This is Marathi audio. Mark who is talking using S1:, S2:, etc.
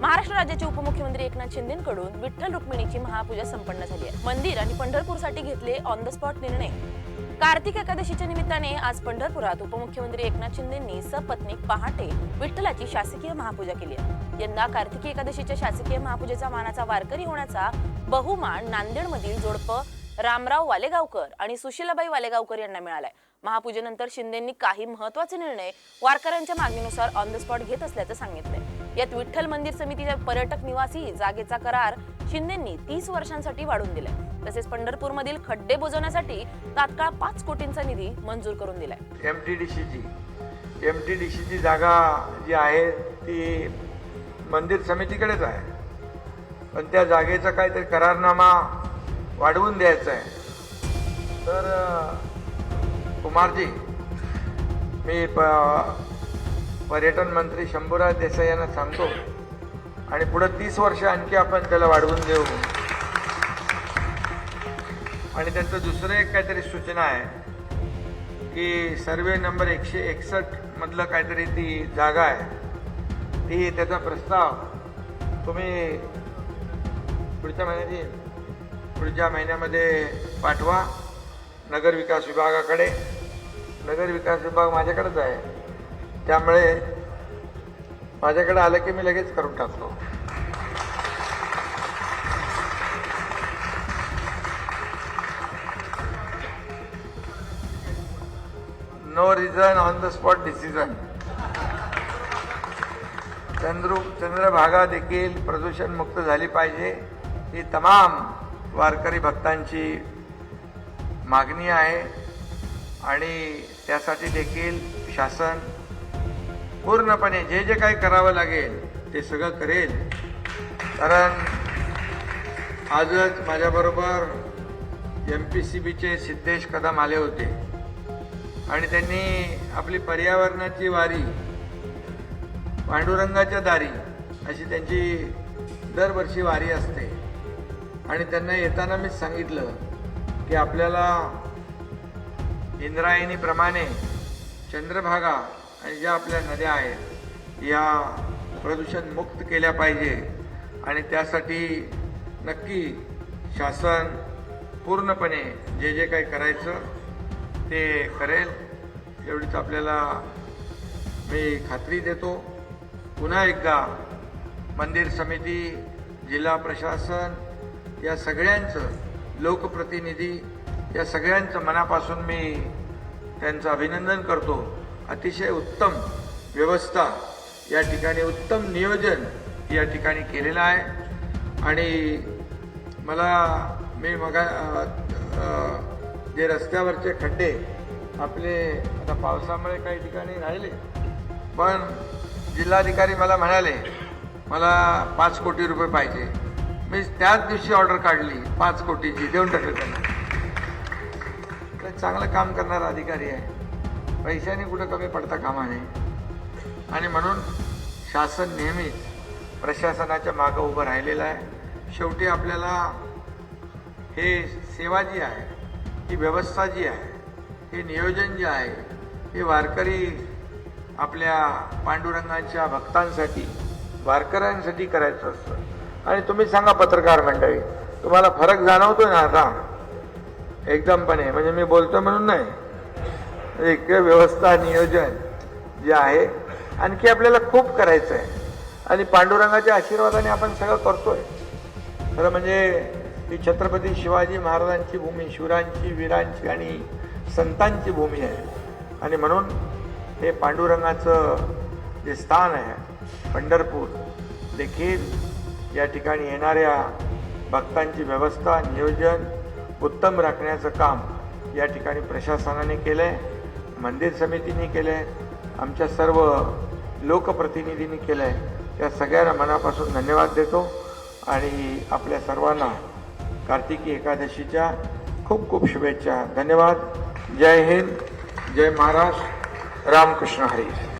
S1: महाराष्ट्र राज्याचे उपमुख्यमंत्री एकनाथ शिंदेकडून विठ्ठल रुक्मिणीची महापूजा संपन्न झाली आहे. मंदिर आणि पंढरपूरसाठी घेतले ऑन द स्पॉट निर्णय. कार्तिक एकादशीच्या निमित्ताने आज पंढरपुरात उपमुख्यमंत्री एकनाथ शिंदेंनी सपत्नीक पहाटे विठ्ठलाची शासकीय महापूजा केली आहे. यंदा कार्तिकी एकादशीच्या शासकीय महापूजेचा मानाचा वारकरी होण्याचा बहुमान नांदेडमधील जोडपं रामराव वालेगावकर आणि सुशीलाबाई वालेगावकर यांना मिळालाय. महापूजेनंतर शिंदेंनी काही महत्त्वाचे निर्णय वारकऱ्यांच्या मागणीनुसार ऑन द स्पॉट घेत असल्याचं सांगितलंय. यात विठ्ठल मंदिर समितीच्या पर्यटक निवासी जागेचा करार शिंदेंनी तीस वर्षांसाठी वाढवून दिलाय. तसेच पंढरपूरमधील खड्डे बुजवण्यासाठी तात्काळ पाच कोटींचा निधी मंजूर करून दिलाय.
S2: एम टी डी सीची एम टी डी सीची जागा जी आहे ती मंदिर समितीकडेच आहे. पण त्या जागेचा काहीतरी करारनामा वाढवून द्यायचा आहे. तर कुमारजी मी प पर्यटन मंत्री शंभूराज देसाई यांना सांगतो आणि पुढं तीस वर्ष आणखी आपण त्याला वाढवून देऊ. आणि त्यांचं दुसरं एक काहीतरी सूचना आहे की सर्वे नंबर एकशे एकसष्ट मधलं काहीतरी ती जागा आहे ती त्याचा प्रस्ताव तुम्ही पुढच्या महिन्यात येईल पुढच्या महिन्यामध्ये पाठवा. नगर विकास विभागाकडे. नगर विकास विभाग माझ्याकडेच आहे. त्यामुळे माझ्याकडे आलं की मी लगेच करून टाकतो. No reason on the spot decision Chandru Chandrabhaga देखील प्रदूषण मुक्त झाली पाहिजे ही तमाम वारकरी भक्तांची मागणी आहे. आणि त्यासाठी देखील शासन पूर्णपणे जे जे काही करावं लागेल ते सगळं करेल कारण आजच माझ्याबरोबर एम पी सी बीचे सिद्धेश कदम आले होते. आणि त्यांनी आपली पर्यावरणाची वारी पांडुरंगाच्या दारी अशी त्यांची दरवर्षी वारी असते. आणि त्यांना येताना मी सांगितलं की आपल्याला इंद्रायणीप्रमाणे चंद्रभागा आणि ज्या आपल्या नद्या आहेत या प्रदूषण मुक्त केल्या पाहिजे. आणि त्यासाठी नक्की शासन पूर्णपणे जे जे काही करायचं ते करेल एवढीच आपल्याला मी खात्री देतो. पुन्हा एकदा मंदिर समिती जिल्हा प्रशासन या सगळ्यांचं लोकप्रतिनिधी या सगळ्यांचं मनापासून मी त्यांचं अभिनंदन करतो. अतिशय उत्तम व्यवस्था या ठिकाणी उत्तम नियोजन या ठिकाणी केलेलं आहे. आणि मला मी मगा जे रस्त्यावरचे खड्डे आपले आता पावसामुळे काही ठिकाणी राहिले पण जिल्हाधिकारी मला म्हणाले मला पाच कोटी रुपये पाहिजे. मी त्याच दिवशी ऑर्डर काढली पाच कोटीची देऊन टाकली त्यांना. तर चांगलं काम करणारा अधिकारी आहे. पैशाने कुठं कमी पडता कामा नये. आणि म्हणून शासन नेहमीच प्रशासनाच्या मागं उभं राहिलेलं आहे. शेवटी आपल्याला हे सेवा जी आहे ही व्यवस्था जी आहे हे नियोजन जे आहे हे वारकरी आपल्या पांडुरंगाच्या भक्तांसाठी वारकऱ्यांसाठी करायचं असतं. आणि तुम्ही सांगा पत्रकार मंडळी तुम्हाला फरक जाणवतो ना आता? एकदमपणे म्हणजे मी बोलतो म्हणून नाही. एक व्यवस्था नियोजन जे आहे आणखी आपल्याला खूप करायचं आहे आणि पांडुरंगाच्या आशीर्वादाने आपण सगळं करतोय. खरं म्हणजे ही छत्रपती शिवाजी महाराजांची भूमी शिवरांची वीरांची आणि संतांची भूमी आहे. आणि म्हणून हे पांडुरंगाचं जे स्थान आहे पंढरपूर देखील या ठिकाणी येणाऱ्या भक्तांची व्यवस्था नियोजन उत्तम राखण्याचं काम या ठिकाणी प्रशासनाने केलं आहे मंदिर समितीने केलं आहे आमच्या सर्व लोकप्रतिनिधींनी केलं आहे त्या सगळ्यांना मनापासून धन्यवाद देतो आणि आपल्या सर्वांना कार्तिकी एकादशीच्या खूप खूप शुभेच्छा. धन्यवाद. जय हिंद. जय महाराष्ट्र. रामकृष्ण हरी.